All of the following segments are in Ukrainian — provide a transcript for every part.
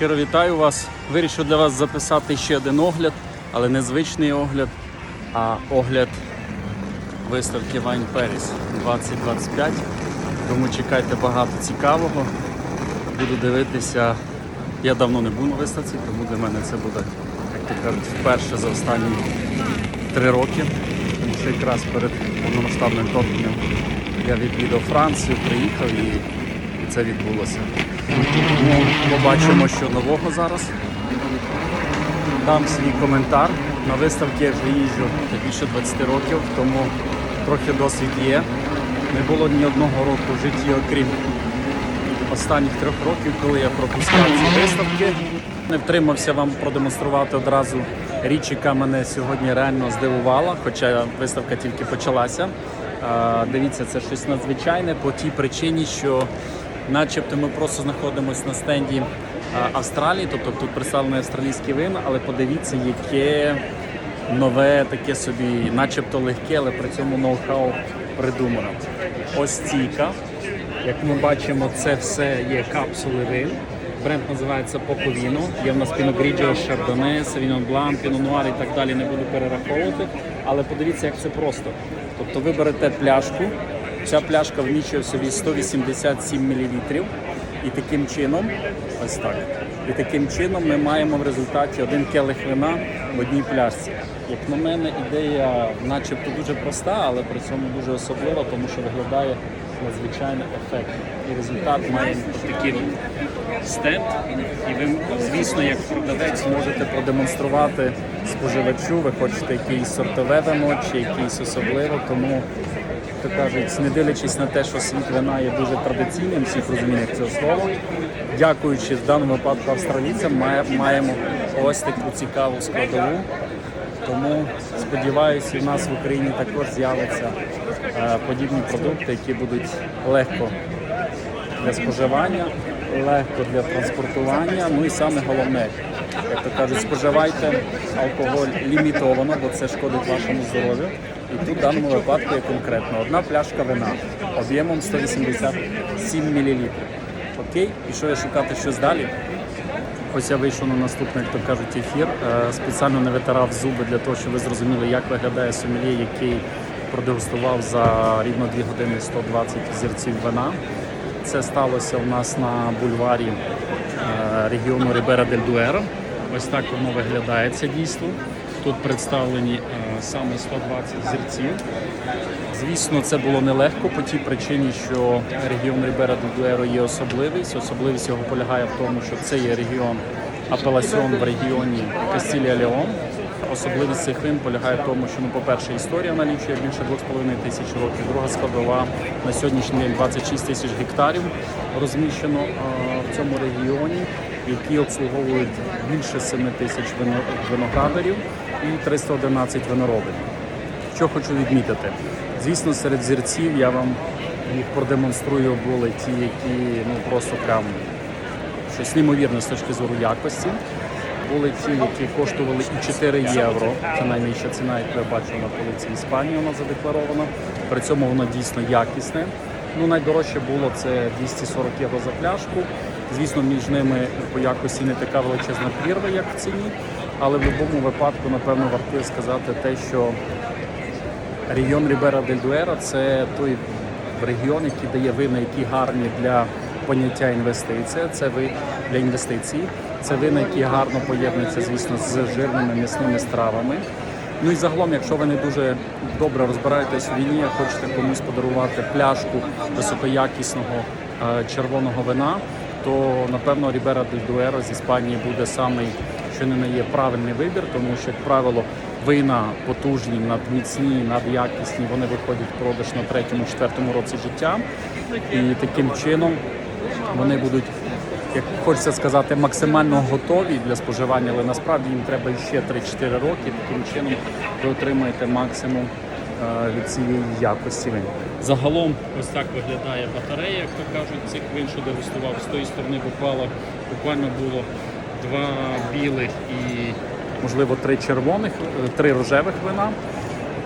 Щиро вітаю вас. Вирішив для вас записати ще один огляд, але не звичний огляд, а огляд виставки Wine Paris 2025. Тому чекайте багато цікавого. Буду дивитися. Я давно не був на виставці, тому для мене це буде, як то кажуть, вперше за останні три роки. Тому що якраз перед повномасштабним вторгненням я відвідав Францію, приїхав і це відбулося. Побачимо, що нового зараз. Дам свій коментар. На виставки я вже їжджу більше 20 років, тому трохи досвід є. Не було ні одного року в житті, окрім останніх трьох років, коли я пропускав ці виставки. Не втримався вам продемонструвати одразу річ, яка мене сьогодні реально здивувала, хоча виставка тільки почалася. Дивіться, це щось надзвичайне по тій причині, що начебто ми просто знаходимося на стенді Австралії, тобто тут представлені австралійські вина, але подивіться, яке нове, таке собі, начебто легке, але при цьому ноу-хау придумано. Ось стійка. Як ми бачимо, це все є капсули вин. Бренд називається Поковіно. Є в нас Піногріджо, Шардоне, Савіньон Блан, Пінонуар і так далі. Не буду перераховувати. Але подивіться, як це просто. Тобто ви берете пляшку, ця пляшка вміщує в собі 187 мл. І таким чином, ось так. І таким чином ми маємо в результаті один келих вина в одній пляшці. Як на мене, ідея начебто дуже проста, але при цьому дуже особлива, тому що виглядає надзвичайно ефектно. І результат має такий стенд. І ви, звісно, як продавець можете продемонструвати споживачу, ви хочете якийсь сортове вино чи якийсь особливо, тому то кажуть, не дивлячись на те, що світ вина є дуже традиційним, всіх розуміннях цього слова. Дякуючи в даному випадку австралійцям, має- маємо ось таку цікаву складову. Тому сподіваюся, у нас в Україні також з'являться е, подібні продукти, які будуть легко для споживання, легко для транспортування. Ну і саме головне, як то кажуть, споживайте алкоголь лімітовано, бо це шкодить вашому здоров'ю. І тут в даному випадку є конкретно одна пляшка вина об'ємом 187 мл. Окей, пішов я шукати щось далі. Ось я вийшов на наступний, як то кажуть, ефір. Е, Спеціально не витирав зуби для того, щоб ви зрозуміли, як виглядає сомельє, який продегустував за рівно 2 години 120 зірців вина. Це сталося у нас на бульварі е, регіону Рибера дель Дуеро. Ось так воно виглядає це дійство. Тут представлені е, саме 120 зірців. Звісно, це було нелегко по тій причині, що регіон Рібера Дуеро є особливість. Особливість його полягає в тому, що це є регіон апеласьон в регіоні Кастілія Леон. Особливість цих вин полягає в тому, що, ну, по-перше, історія налічує більше 2,5 тисяч років. Друга складова на сьогоднішній день 26 тисяч гектарів розміщено е, в цьому регіоні, які обслуговують більше 7 тисяч вино- виноградарів і 311 виноробів. Що хочу відмітити, звісно, серед зірців я вам їх продемонструю були ті, які ну просто прям щось неймовірне з точки зору якості. Були ті, які коштували і 4 євро. Це найнижча ціна, яку я бачив на полиці Іспанії, вона задекларована. При цьому воно дійсно якісне. Ну, найдорожче було це 240 євро за пляшку. Звісно, між ними по якості не така величезна прірва, як в ціні. Але в будь-якому випадку, напевно, вартує сказати те, що Регіон Рібера дель Дуера це той регіон, який дає вина, які гарні для поняття інвестиція. Це ви для інвестицій. Це вина, які гарно поєднуються, звісно, з жирними м'ясними стравами. Ну і загалом, якщо ви не дуже добре розбираєтесь у війні, хочете комусь подарувати пляшку високоякісного е, червоного вина, то напевно Рібера дель Дуеро з Іспанії буде самий, що не є правильний вибір, тому що, як правило, вина потужні, надміцні, надякісні, вони виходять в продаж на третьому, четвертому році життя. І таким чином вони будуть, як хочеться сказати, максимально готові для споживання, але насправді їм треба ще 3-4 роки. Таким чином ви отримаєте максимум від цієї якості вин. Загалом ось так виглядає батарея, як то кажуть, цих вин, що дегустував. З тої сторони буквально, буквально було два білих і, можливо, три червоних, е, три рожевих вина.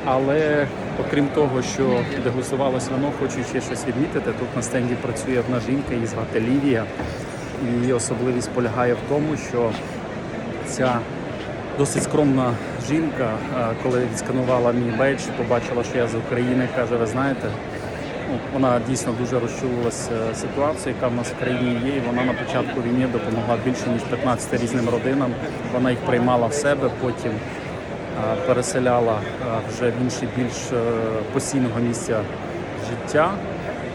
Але окрім того, що дегустувалось вино, хочу ще щось відмітити. Тут на стенді працює одна жінка, її звати Лівія. І її особливість полягає в тому, що ця досить скромна жінка, коли відсканувала мій бейдж, побачила, що я з України, каже, ви знаєте, ну, вона дійсно дуже розчулилася ситуацією, яка в нас в країні є. І вона на початку війни допомогла більше ніж 15 різним родинам. Вона їх приймала в себе, потім переселяла вже в інші більш е, постійного місця життя.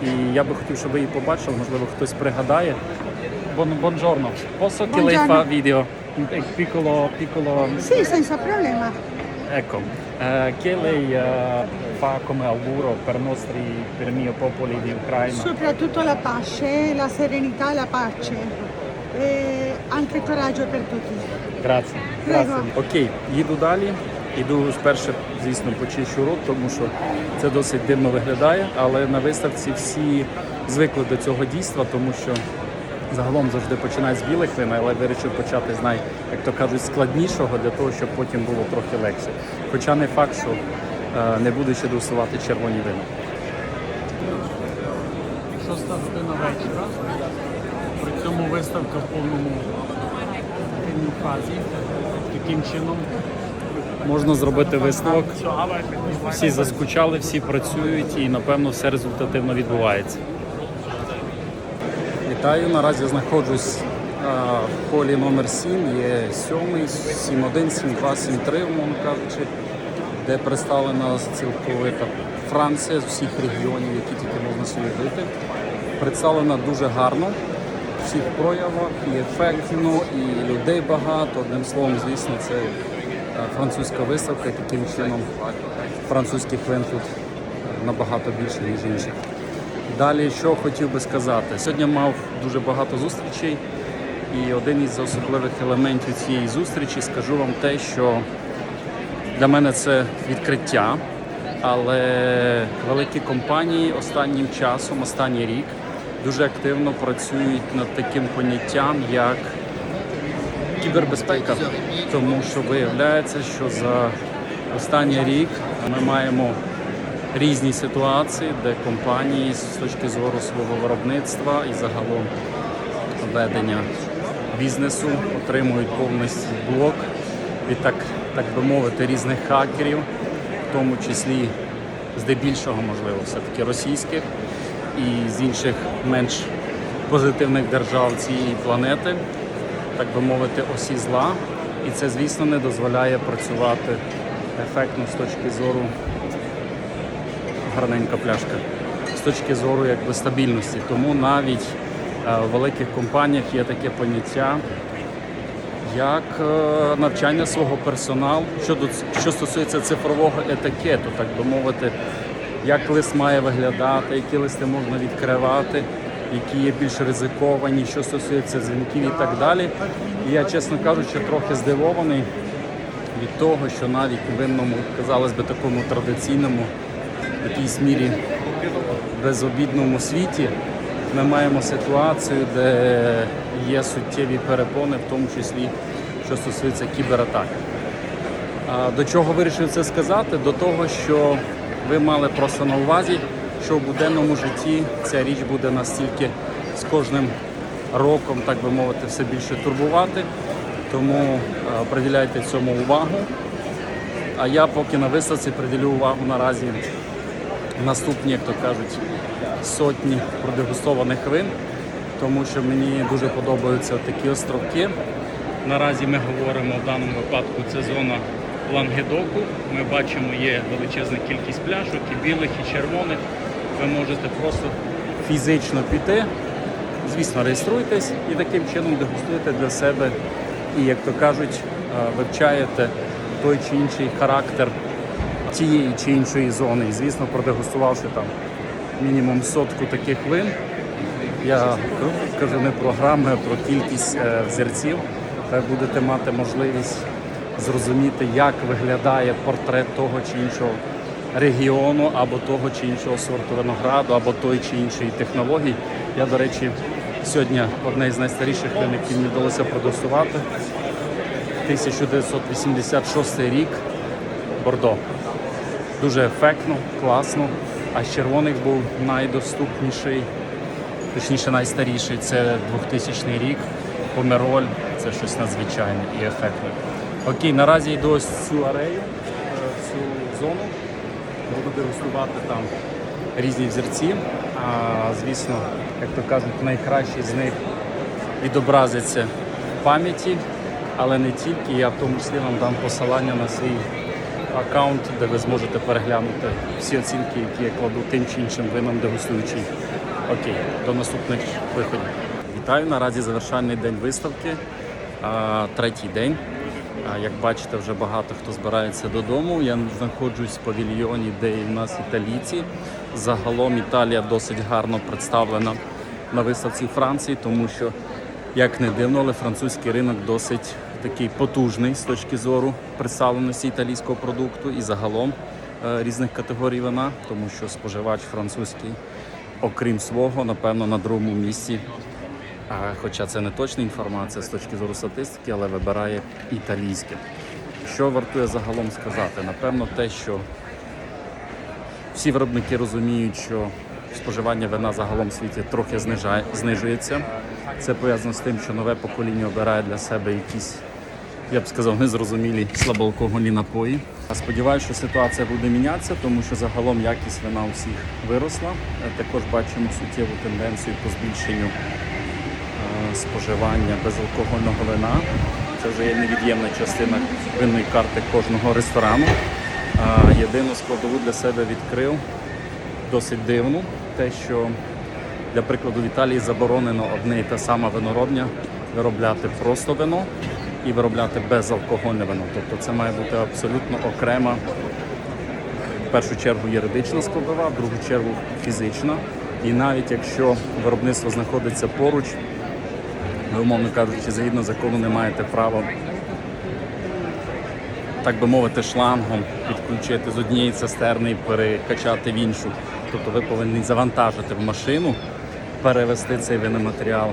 І я би хотів, щоб ви її побачили, можливо, хтось пригадає. Бон, бонжорно. Posso che Un piccolo, piccolo Sì, senza problema. Ecco, eh, che lei eh, fa come auguro per i nostri, per il mio popolo di Ucraina? Soprattutto la pace, la serenità e la pace. E anche coraggio per tutti. Grazie. Prego. Grazie. Окей, їду далі. Іду спершу, звісно, почищу рот, тому що це досить дивно виглядає, але на виставці всі звикли до цього дійства, тому що загалом завжди починають з білих вин, але вирішив почати з най, як то кажуть, складнішого для того, щоб потім було трохи легше. Хоча не факт, що е, не буду ще досувати червоні вина. Шоста година вечора. При цьому виставка в повному фазі. Таким чином можна зробити висновок. Всі заскучали, всі працюють і напевно все результативно відбувається. Вітаю, наразі знаходжусь а, в холі номер 7, є 7, 7.1, 7.2, 7.3, умовно кажучи, де представлена цілковита Франція з всіх регіонів, які тільки можна уявити. Представлена дуже гарно, в всіх проявах, і ефектно, і людей багато. Одним словом, звісно, це е, французька виставка, таким чином французьких вин тут набагато більше, ніж інших. Далі, що хотів би сказати, сьогодні мав дуже багато зустрічей, і один із особливих елементів цієї зустрічі скажу вам те, що для мене це відкриття, але великі компанії останнім часом, останній рік, дуже активно працюють над таким поняттям, як кібербезпека, тому що виявляється, що за останній рік ми маємо різні ситуації, де компанії з точки зору свого виробництва і загалом ведення бізнесу отримують повністю блок від так, так би мовити, різних хакерів, в тому числі здебільшого, можливо, все-таки російських і з інших менш позитивних держав цієї планети, так би мовити, осі зла. І це, звісно, не дозволяє працювати ефектно з точки зору гарненька пляшка з точки зору якби, стабільності. Тому навіть е, в великих компаніях є таке поняття, як е, навчання свого персоналу щодо що стосується цифрового етикету, так би мовити, як лист має виглядати, які листи можна відкривати, які є більш ризиковані, що стосується дзвінків і так далі. І я, чесно кажучи, трохи здивований від того, що навіть винному, казалось би, такому традиційному, якійсь мірі безобідному світі ми маємо ситуацію, де є суттєві перепони, в тому числі, що стосується кібератак. До чого вирішив це сказати? До того, що ви мали просто на увазі, що в буденному житті ця річ буде настільки з кожним роком, так би мовити, все більше турбувати. Тому е, приділяйте цьому увагу. А я поки на виставці приділю увагу наразі наступні, як то кажуть, сотні продегустованих вин, тому що мені дуже подобаються такі островки. Наразі ми говоримо в даному випадку це зона Лангедоку. Ми бачимо, є величезна кількість пляшок, і білих, і червоних. Ви можете просто фізично піти, звісно, реєструйтесь і таким чином дегустуєте для себе і, як то кажуть, е, вивчаєте той чи інший характер тієї чи іншої зони. І, звісно, продегустувавши там мінімум сотку таких вин, я кажу не про грами, а про кількість е, взірців, ви будете мати можливість зрозуміти, як виглядає портрет того чи іншого регіону, або того чи іншого сорту винограду, або той чи іншої технології. Я, до речі, сьогодні одне із найстаріших вин, які мені вдалося продегустувати, 1986 рік Бордо. Дуже ефектно, класно. А з червоних був найдоступніший точніше найстаріший це 2000 рік. Помероль це щось надзвичайне і ефектне. Окей, наразі йду ось цю арею, е, цю зону. Буду дегустувати там різні взірці. А звісно, як то кажуть, найкращі з них відобразиться в пам'яті, але не тільки. Я в тому числі вам дам посилання на свій аккаунт, де ви зможете переглянути всі оцінки, які я кладу тим чи іншим винам дегустуючи. Окей, до наступних виходів. Вітаю! Наразі завершальний день виставки, третій день. Як бачите, вже багато хто збирається додому. Я знаходжусь в павільйоні, де і в нас італійці. Загалом Італія досить гарно представлена на виставці Франції, тому що, як не дивно, але французький ринок досить такий потужний з точки зору представленості італійського продукту і загалом е, різних категорій вина, тому що споживач французький, окрім свого, напевно, на другому місці Хоча це не точна інформація з точки зору статистики, але вибирає італійське. Що вартує загалом сказати? Напевно, те, що всі виробники розуміють, що споживання вина загалом в світі трохи знижає, знижується. Це пов'язано з тим, що нове покоління обирає для себе якісь, я б сказав, незрозумілі слабоалкогольні напої. Сподіваюся, що ситуація буде мінятися, тому що загалом якість вина у всіх виросла. Е, Також бачимо суттєву тенденцію по збільшенню е, споживання безалкогольного вина. Це вже є невід'ємна частина винної карти кожного ресторану. А Єдину складову для себе відкрив досить дивну, те, що для прикладу в Італії заборонено одне і те саме виноробня виробляти просто вино і виробляти безалкогольне вино. Тобто це має бути абсолютно окрема в першу чергу юридична складова, в другу чергу фізична. І навіть якщо виробництво знаходиться поруч, ви, умовно кажучи, згідно закону не маєте права, так би мовити, шлангом підключити з однієї цистерни і перекачати в іншу. Тобто ви повинні завантажити в машину, перевести цей виноматеріал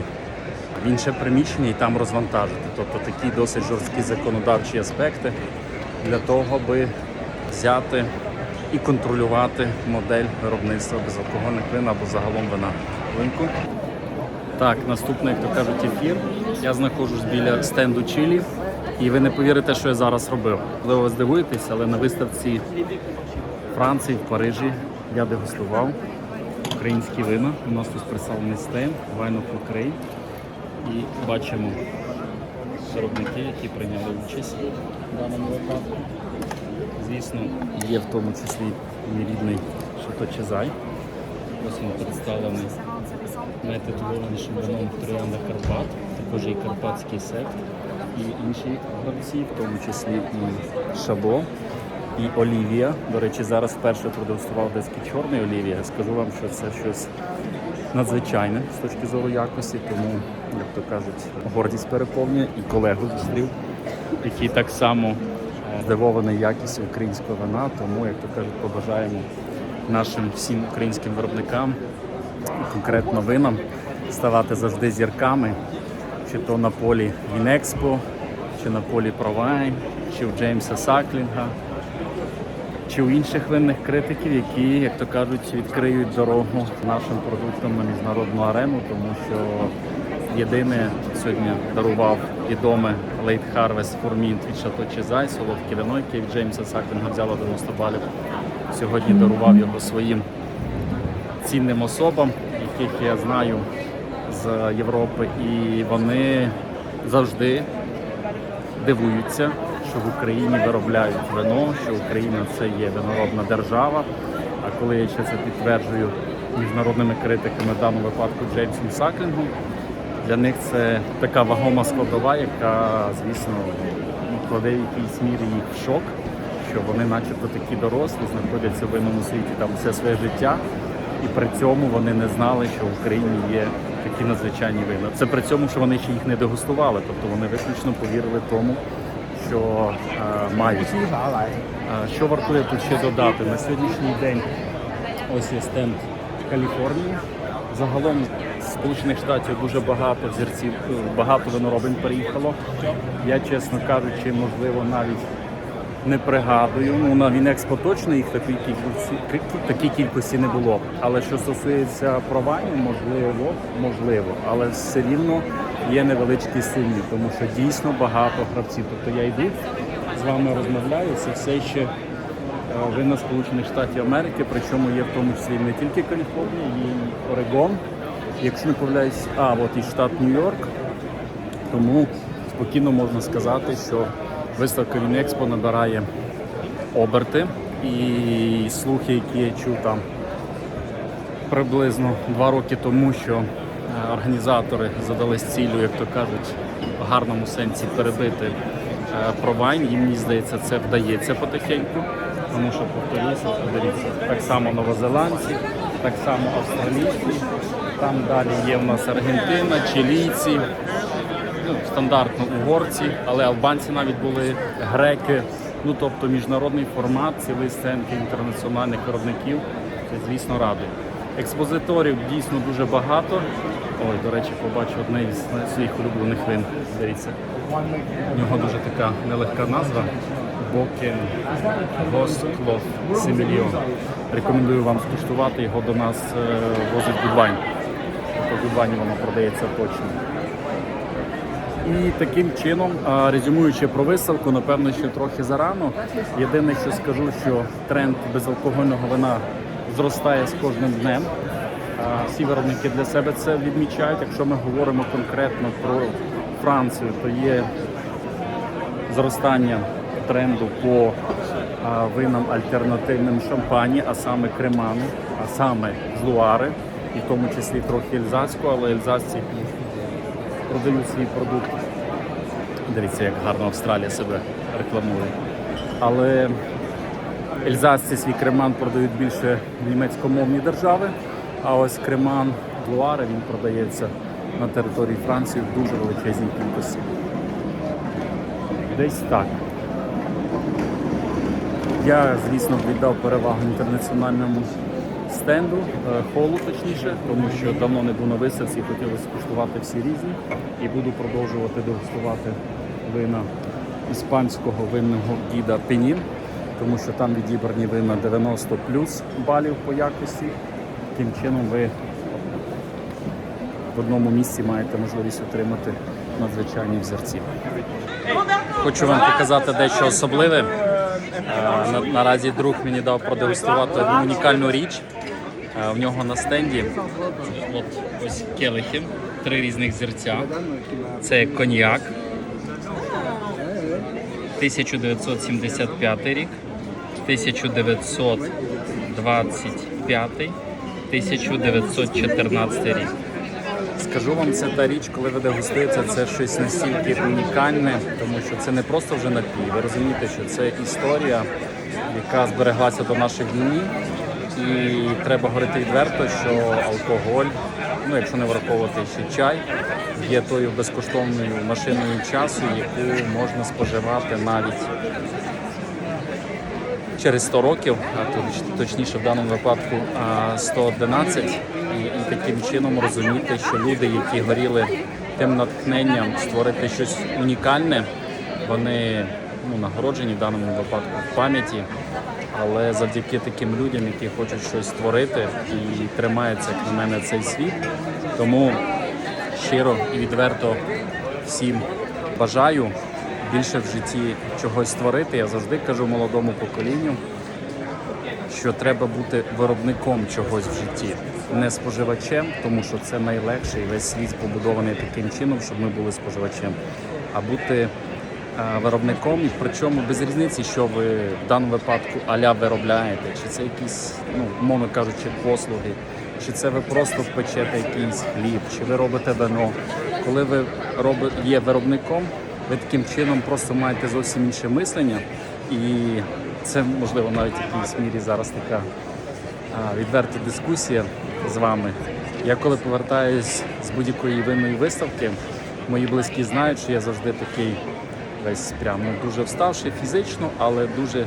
інше приміщення і там розвантажити. Тобто такі досить жорсткі законодавчі аспекти для того, аби взяти і контролювати модель виробництва безалкогольних вин або загалом вина ринку. Так, наступний, як то кажуть, ефір. Я знаходжусь біля стенду Чилі, і ви не повірите, що я зараз робив. Ви здивуєтесь, але на виставці Франції, в Парижі я дегустував українські вина. У нас тут представлений стенд Wine of Ukraine. І бачимо виробники, які прийняли участь в даному випадку. Звісно, є в тому числі мій рідний Шато Чезай. Ось він представлений найтитулованішим вином Троянда Карпат, також і Карпатський сект, і інші гравці, в тому числі і Шабо, і Олівія. До речі, зараз вперше продегустував деський чорний Олівія. Скажу вам, що це щось надзвичайне з точки зору якості, тому, як то кажуть, гордість переповнює і колегу зустрів, який так само е, здивований якістю українського вина. Тому, як то кажуть, побажаємо нашим всім українським виробникам, конкретно винам, ставати завжди зірками, чи то на полі Вінекспо, чи на полі Провайн, чи в Джеймса Саклінга, чи у інших винних критиків, які, як то кажуть, відкриють дорогу нашим продуктам на міжнародну арену, тому що єдине сьогодні дарував відоме Late Harvest Formint від Шато Чезай, солодке вино, яке від Джеймса Саклінга взяло 90 балів. Сьогодні дарував його своїм цінним особам, яких я знаю з Європи, і вони завжди дивуються, що в Україні виробляють вино, що Україна це є виноробна держава. А коли я ще це підтверджую міжнародними критиками, в даному випадку Джеймсом Саклінгом, для них це така вагома складова, яка, звісно, кладе в якійсь мірі їх шок, що вони, начебто, такі дорослі, знаходяться в винному світі там все своє життя, і при цьому вони не знали, що в Україні є такі надзвичайні вина. Це при цьому, що вони ще їх не дегустували, тобто вони виключно повірили тому, що е, мають. Е, Що вартує тут ще додати? На сьогоднішній день ось є стенд Каліфорнії. Загалом з Сполучених Штатів дуже багато взірців, е, багато виноробень переїхало. Я, чесно кажучи, можливо, навіть не пригадую. Ну, на Вінекспо точно їх такої кількості, такій кількості не було. Але що стосується провайнів, можливо, можливо. Але все рівно є невеличкий сумнів, тому що дійсно багато гравців. Тобто я йду з вами розмовляю, це все ще е, вина Сполучених Штатів Америки, причому є в тому числі не тільки Каліфорнія, і Орегон. Якщо не помиляюсь, а от і штат Нью-Йорк. Тому спокійно можна сказати, що виставка Вінекспо набирає оберти. І слухи, які я чув там приблизно два роки тому, що е, організатори задались цілю, як то кажуть, в гарному сенсі перебити е, провайн. Їм мені здається, це вдається потихеньку. Тому що повторюся, подивіться, так само новозеландці, так само австралійці. Там далі є в нас Аргентина, чилійці, ну, стандартно угорці, але албанці навіть були греки. Ну тобто міжнародний формат, цілий сценки інтернаціональних виробників. Це, звісно, радує. Експозиторів дійсно дуже багато. Ой, до речі, побачив одне із своїх улюблених вин. Дивіться. У нього дуже така нелегка назва. Бокен Госклов Семільйон. Рекомендую вам скуштувати його до нас е, возить Гудвайн. Тобто в Гудвайні воно продається точно. І таким чином, резюмуючи про виставку, напевно, ще трохи зарано. Єдине, що скажу, що тренд безалкогольного вина зростає з кожним днем. Всі виробники для себе це відмічають. Якщо ми говоримо конкретно про Францію, то є зростання тренду по винам альтернативним шампані, а саме креману, а саме Луари, і в тому числі трохи ельзацького, але ельзасці продають свій продукт. Дивіться, як гарно Австралія себе рекламує. Але ельзасці свій креман продають більше німецькомовні держави, а ось креман Луари він продається на території Франції в дуже величезній кількості. Десь так. Я, звісно, віддав перевагу інтернаціональному стенду, е, холу точніше, тому що давно не був на виставці, хотілося скуштувати всі різні. І буду продовжувати дегустувати вина іспанського винного діда Пенін, тому що там відібрані вина 90 плюс балів по якості. Таким чином ви в одному місці маєте можливість отримати надзвичайні взірці. Хочу вам показати дещо особливе. Е, Наразі друг мені дав продегустувати унікальну річ. В нього на стенді от ось келихи, три різних зірця. Це коньяк. 1975 рік, 1925, 1914 рік. Скажу вам, це та річ, коли ви дегустуєте, це щось настільки унікальне, тому що це не просто вже напій. Ви розумієте, що це історія, яка збереглася до наших днів. І треба говорити відверто, що алкоголь, ну якщо не враховувати ще чай, є тою безкоштовною машиною часу, яку можна споживати навіть через 100 років, а точніше в даному випадку 111, і, і таким чином розуміти, що люди, які горіли тим натхненням створити щось унікальне, вони ну, нагороджені в даному випадку в пам'яті, але завдяки таким людям, які хочуть щось створити і тримається, як на мене, цей світ. Тому щиро і відверто всім бажаю більше в житті чогось створити. Я завжди кажу молодому поколінню, що треба бути виробником чогось в житті, не споживачем, тому що це найлегше і весь світ побудований таким чином, щоб ми були споживачем, а бути виробником, і причому без різниці, що ви в даному випадку аля виробляєте, чи це якісь, ну, умовно кажучи, послуги, чи це ви просто печете якийсь хліб, чи ви робите вино. Коли ви роби- є виробником, ви таким чином просто маєте зовсім інше мислення, і це можливо навіть в якійсь мірі зараз така відверта дискусія з вами. Я коли повертаюсь з будь-якої винної виставки, мої близькі знають, що я завжди такий весь прям ну, дуже вставший фізично, але дуже е,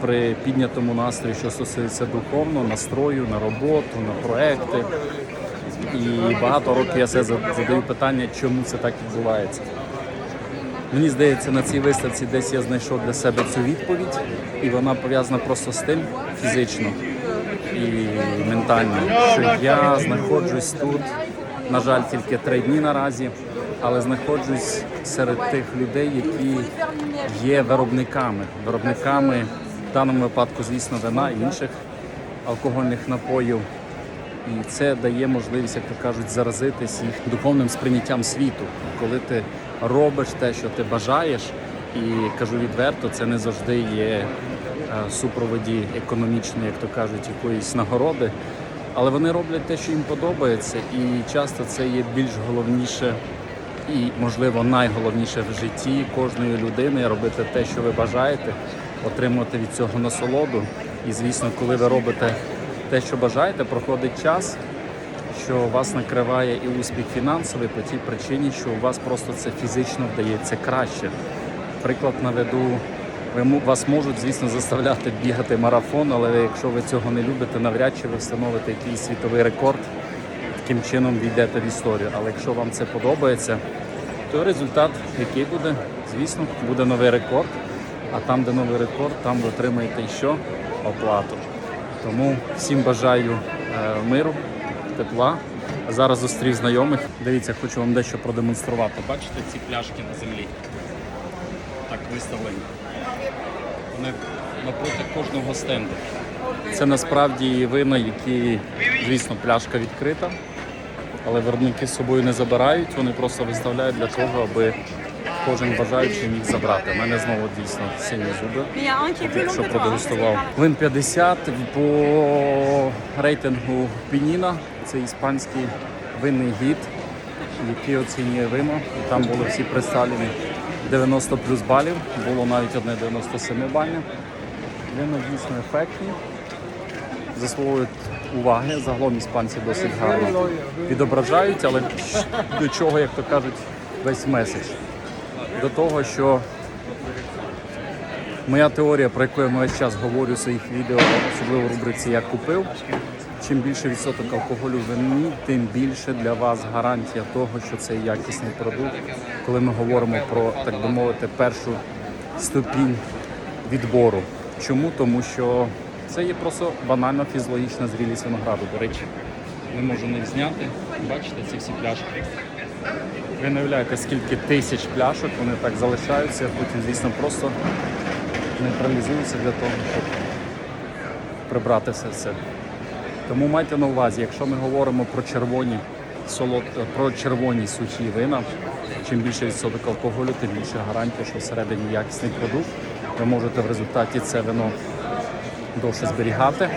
при піднятому настрої, що стосується духовно, настрою на роботу, на проекти. І багато років я себе задаю питання, чому це так відбувається. Мені здається, на цій виставці десь я знайшов для себе цю відповідь, і вона пов'язана просто з тим фізично і ментально, що я знаходжусь тут, на жаль, тільки три дні наразі, але знаходжусь серед тих людей, які є виробниками, виробниками в даному випадку, звісно, вина і інших алкогольних напоїв. І це дає можливість, як то кажуть, заразитись їх духовним сприйняттям світу. Коли ти робиш те, що ти бажаєш, і кажу відверто, це не завжди є е, супроводі економічної, як то кажуть, якоїсь нагороди. Але вони роблять те, що їм подобається, і часто це є більш головніше і, можливо, найголовніше в житті кожної людини робити те, що ви бажаєте, отримувати від цього насолоду. І, звісно, коли ви робите те, що бажаєте, проходить час, що вас накриває і успіх фінансовий по тій причині, що у вас просто це фізично вдається краще. Приклад наведу. Ви вас можуть, звісно, заставляти бігати марафон, але якщо ви цього не любите, навряд чи ви встановите якийсь світовий рекорд, таким чином війдете в історію. Але якщо вам це подобається, то результат, який буде, звісно, буде новий рекорд. А там, де новий рекорд, там ви отримаєте що? Оплату. Тому всім бажаю е, миру, тепла. А зараз зустрів знайомих. Дивіться, хочу вам дещо продемонструвати. Бачите ці пляшки на землі? Так виставлені. Вони напроти кожного стенду. Це насправді вина, які, звісно, пляшка відкрита, але виробники з собою не забирають, вони просто виставляють для того, аби кожен бажаючий міг забрати. У мене знову дійсно сині зуби. Якщо продегустував. Вин 50 по рейтингу Пініна. Це іспанський винний гід, який оцінює вино. І там були всі представлені 90 плюс балів, було навіть одне 97 бальне. Вина дійсно ефектні, заслуговують уваги. Загалом іспанці досить гарно відображають, але до чого, як то кажуть, весь меседж. До того, що Моя теорія, про яку я весь час говорю в своїх відео, особливо в рубриці Я купив. Чим більше відсоток алкоголю в вині, тим більше для вас гарантія того, що це якісний продукт. Коли ми говоримо про, так би мовити, першу ступінь відбору. Чому? Тому що це є просто банальна фізіологічна зрілість винограду. До речі, не можу не зняти. Бачите ці всі пляшки. Ви не уявляєте, скільки тисяч пляшок вони так залишаються, а потім, звісно, просто нейтралізуються для того, щоб прибрати все це. Тому майте на увазі, якщо ми говоримо про червоні солод... про червоні сухі вина, чим більше відсоток алкоголю, тим більше гарантія, що всередині якісний продукт. Ви можете в результаті це вино довше зберігати.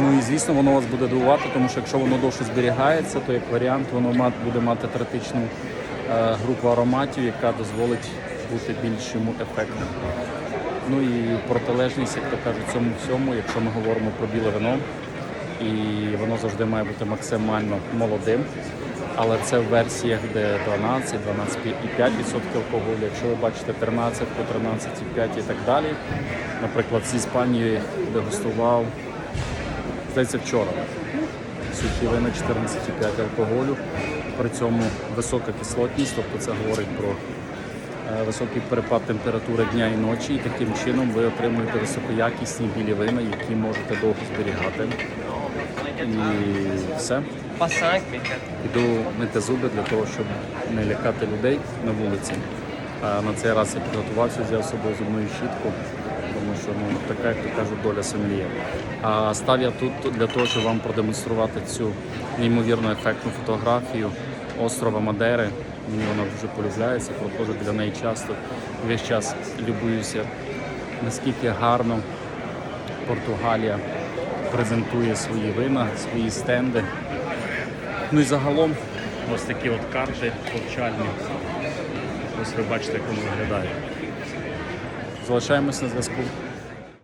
Ну і звісно, воно вас буде дивувати, тому що якщо воно довше зберігається, то як варіант воно буде мати третичну е, групу ароматів, яка дозволить бути більш йому ефектним. Ну і протилежність, як то кажуть, цьому всьому, якщо ми говоримо про біле вино, і воно завжди має бути максимально молодим. Але це в версіях, де 12, 12,5% алкоголю. Якщо ви бачите 13 по 13,5 і так далі. Наприклад, з Іспанії дегустував, здається, вчора. Сухі вина 14,5 алкоголю. При цьому висока кислотність, тобто це говорить про е, високий перепад температури дня і ночі, і таким чином ви отримуєте високоякісні білі вина, які можете довго зберігати. І все. Pas 5, mais 4. Іду мити зуби для того, щоб не лякати людей на вулиці. А на цей раз я підготувався, взяв з собою зубну щітку, тому що ну, така, як то кажуть, доля сомельє. А став я тут для того, щоб вам продемонструвати цю неймовірно ефектну фотографію острова Мадери. Мені вона дуже полюбляється, проходжу біля неї часто. Весь час любуюся, наскільки гарно Португалія презентує свої вина, свої стенди. Ну і загалом ось такі от карти повчальні. Ось ви бачите, як воно виглядає. Залишаємось на зв'язку.